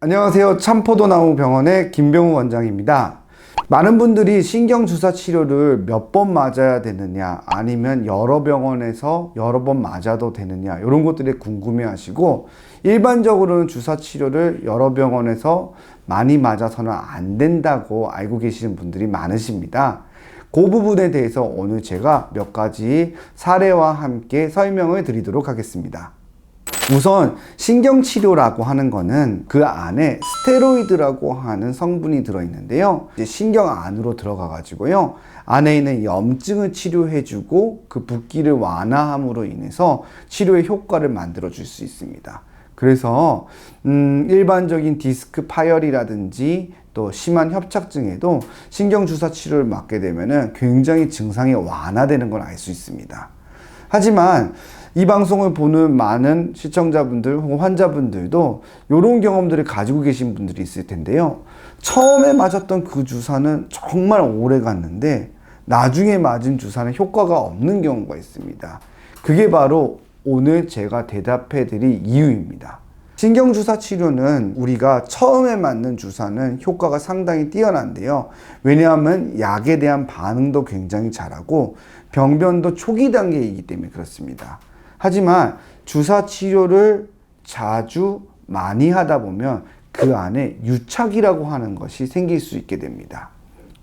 안녕하세요. 참포도나무 병원의 김병우 원장입니다. 많은 분들이 신경주사 치료를 몇 번 맞아야 되느냐, 아니면 여러 병원에서 여러 번 맞아도 되느냐, 이런 것들에 궁금해 하시고, 일반적으로는 주사 치료를 여러 병원에서 많이 맞아서는 안 된다고 알고 계시는 분들이 많으십니다. 그 부분에 대해서 오늘 제가 몇 가지 사례와 함께 설명을 드리도록 하겠습니다. 우선 신경치료라고 하는 거는 그 안에 스테로이드라고 하는 성분이 들어있는데요. 신경 안으로 들어가 가지고요. 안에 있는 염증을 치료해주고 그 붓기를 완화함으로 인해서 치료의 효과를 만들어 줄 수 있습니다. 그래서 음, 일반적인 디스크 파열이라든지 또 심한 협착증에도 신경주사 치료를 맞게 되면은 굉장히 증상이 완화되는 걸 알 수 있습니다. 하지만 이 방송을 보는 많은 시청자분들 혹은 환자분들도 이런 경험들을 가지고 계신 분들이 있을 텐데요. 처음에 맞았던 그 주사는 정말 오래 갔는데 나중에 맞은 주사는 효과가 없는 경우가 있습니다. 그게 바로 오늘 제가 대답해 드릴 이유입니다. 신경주사 치료는 우리가 처음에 맞는 주사는 효과가 상당히 뛰어난데요. 왜냐하면 약에 대한 반응도 굉장히 잘하고 병변도 초기 단계이기 때문에 그렇습니다. 하지만 주사 치료를 자주 많이 하다 보면 그 안에 유착이라고 하는 것이 생길 수 있게 됩니다.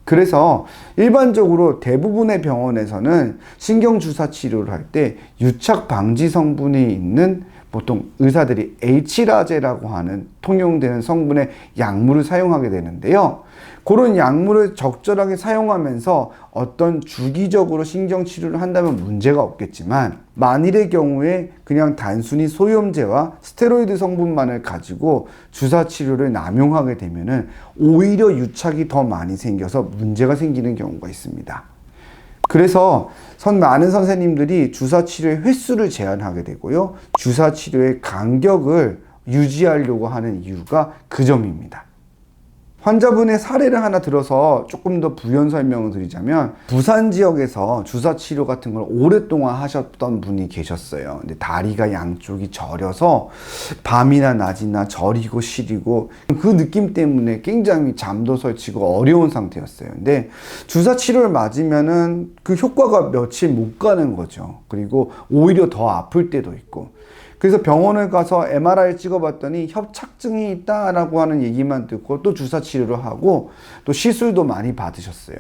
그래서 일반적으로 대부분의 병원에서는 신경주사 치료를 할 때 유착 방지 성분이 있는 보통 의사들이 H라제라고 하는 통용되는 성분의 약물을 사용하게 되는데요. 그런 약물을 적절하게 사용하면서 어떤 주기적으로 신경치료를 한다면 문제가 없겠지만 만일의 경우에 그냥 단순히 소염제와 스테로이드 성분만을 가지고 주사치료를 남용하게 되면 은 오히려 유착이 더 많이 생겨서 문제가 생기는 경우가 있습니다. 그래서 선 많은 선생님들이 주사 치료의 횟수를 제한하게 되고요. 주사 치료의 간격을 유지하려고 하는 이유가 그 점입니다. 환자분의 사례를 하나 들어서 조금 더 부연 설명을 드리자면 부산 지역에서 주사 치료 같은 걸 오랫동안 하셨던 분이 계셨어요. 근데 다리가 양쪽이 저려서 밤이나 낮이나 저리고 시리고 그 느낌 때문에 굉장히 잠도 설치고 어려운 상태였어요. 근데 주사 치료를 맞으면은 그 효과가 며칠 못 가는 거죠. 그리고 오히려 더 아플 때도 있고 그래서 병원을 가서 MRI 찍어봤더니 협착증이 있다라고 하는 얘기만 듣고 또 주사 치료를 하고 또 시술도 많이 받으셨어요.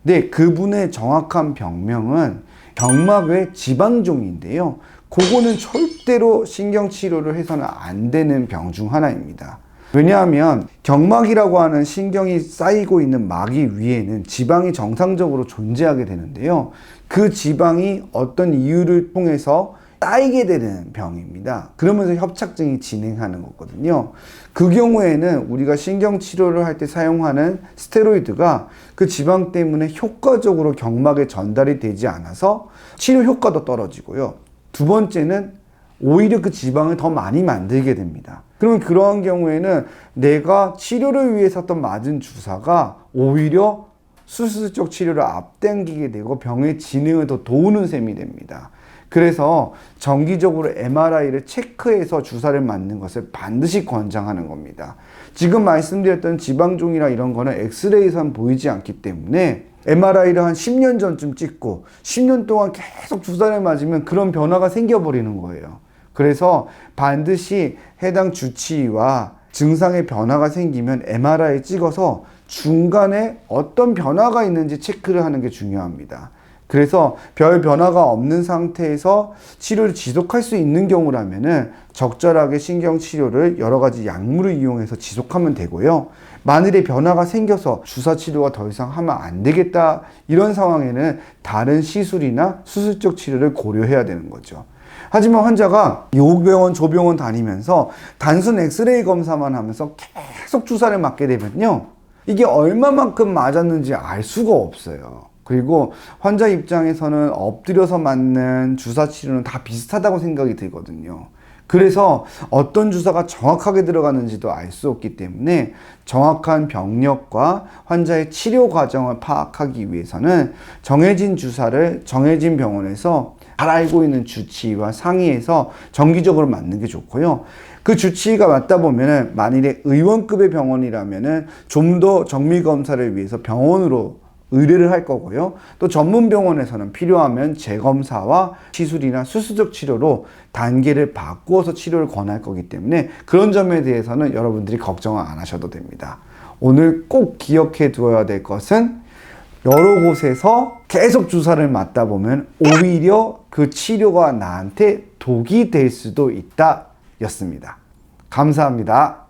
근데 그분의 정확한 병명은 경막의 지방종인데요. 그거는 절대로 신경치료를 해서는 안 되는 병 중 하나입니다. 왜냐하면 경막이라고 하는 신경이 쌓이고 있는 막이 위에는 지방이 정상적으로 존재하게 되는데요. 그 지방이 어떤 이유를 통해서 쌓이게 되는 병입니다. 그러면서 협착증이 진행하는 거거든요. 그 경우에는 우리가 신경치료를 할 때 사용하는 스테로이드가 그 지방 때문에 효과적으로 경막에 전달이 되지 않아서 치료 효과도 떨어지고요. 두 번째는 오히려 그 지방을 더 많이 만들게 됩니다. 그러면 그러한 경우에는 내가 치료를 위해서 또 맞은 주사가 오히려 수술적 치료를 앞당기게 되고 병의 진행을 더 도우는 셈이 됩니다. 그래서 정기적으로 MRI를 체크해서 주사를 맞는 것을 반드시 권장하는 겁니다. 지금 말씀드렸던 지방종이나 이런 거는 엑스레이선 보이지 않기 때문에 MRI를 한 10년 전쯤 찍고 10년 동안 계속 주사를 맞으면 그런 변화가 생겨버리는 거예요. 그래서 반드시 해당 주치의와 증상의 변화가 생기면 MRI 찍어서 중간에 어떤 변화가 있는지 체크를 하는 게 중요합니다. 그래서 별 변화가 없는 상태에서 치료를 지속할 수 있는 경우라면은 적절하게 신경 치료를 여러 가지 약물을 이용해서 지속하면 되고요. 만일에 변화가 생겨서 주사 치료가 더 이상 하면 안 되겠다 이런 상황에는 다른 시술이나 수술적 치료를 고려해야 되는 거죠. 하지만 환자가 요 병원 저 병원 다니면서 단순 엑스레이 검사만 하면서 계속 주사를 맞게 되면요. 이게 얼마만큼 맞았는지 알 수가 없어요. 그리고 환자 입장에서는 엎드려서 맞는 주사 치료는 다 비슷하다고 생각이 들거든요. 그래서 어떤 주사가 정확하게 들어가는지도 알 수 없기 때문에 정확한 병력과 환자의 치료 과정을 파악하기 위해서는 정해진 주사를 정해진 병원에서 잘 알고 있는 주치의와 상의해서 정기적으로 맞는 게 좋고요. 그 주치의가 맞다 보면은 만일에 의원급의 병원이라면은 좀 더 정밀 검사를 위해서 병원으로 의뢰를 할 거고요. 또 전문 병원에서는 필요하면 재검사와 시술이나 수술적 치료로 단계를 바꾸어서 치료를 권할 거기 때문에 그런 점에 대해서는 여러분들이 걱정을 안 하셔도 됩니다. 오늘 꼭 기억해 두어야 될 것은 여러 곳에서 계속 주사를 맞다 보면 오히려 그 치료가 나한테 독이 될 수도 있다 였습니다. 감사합니다.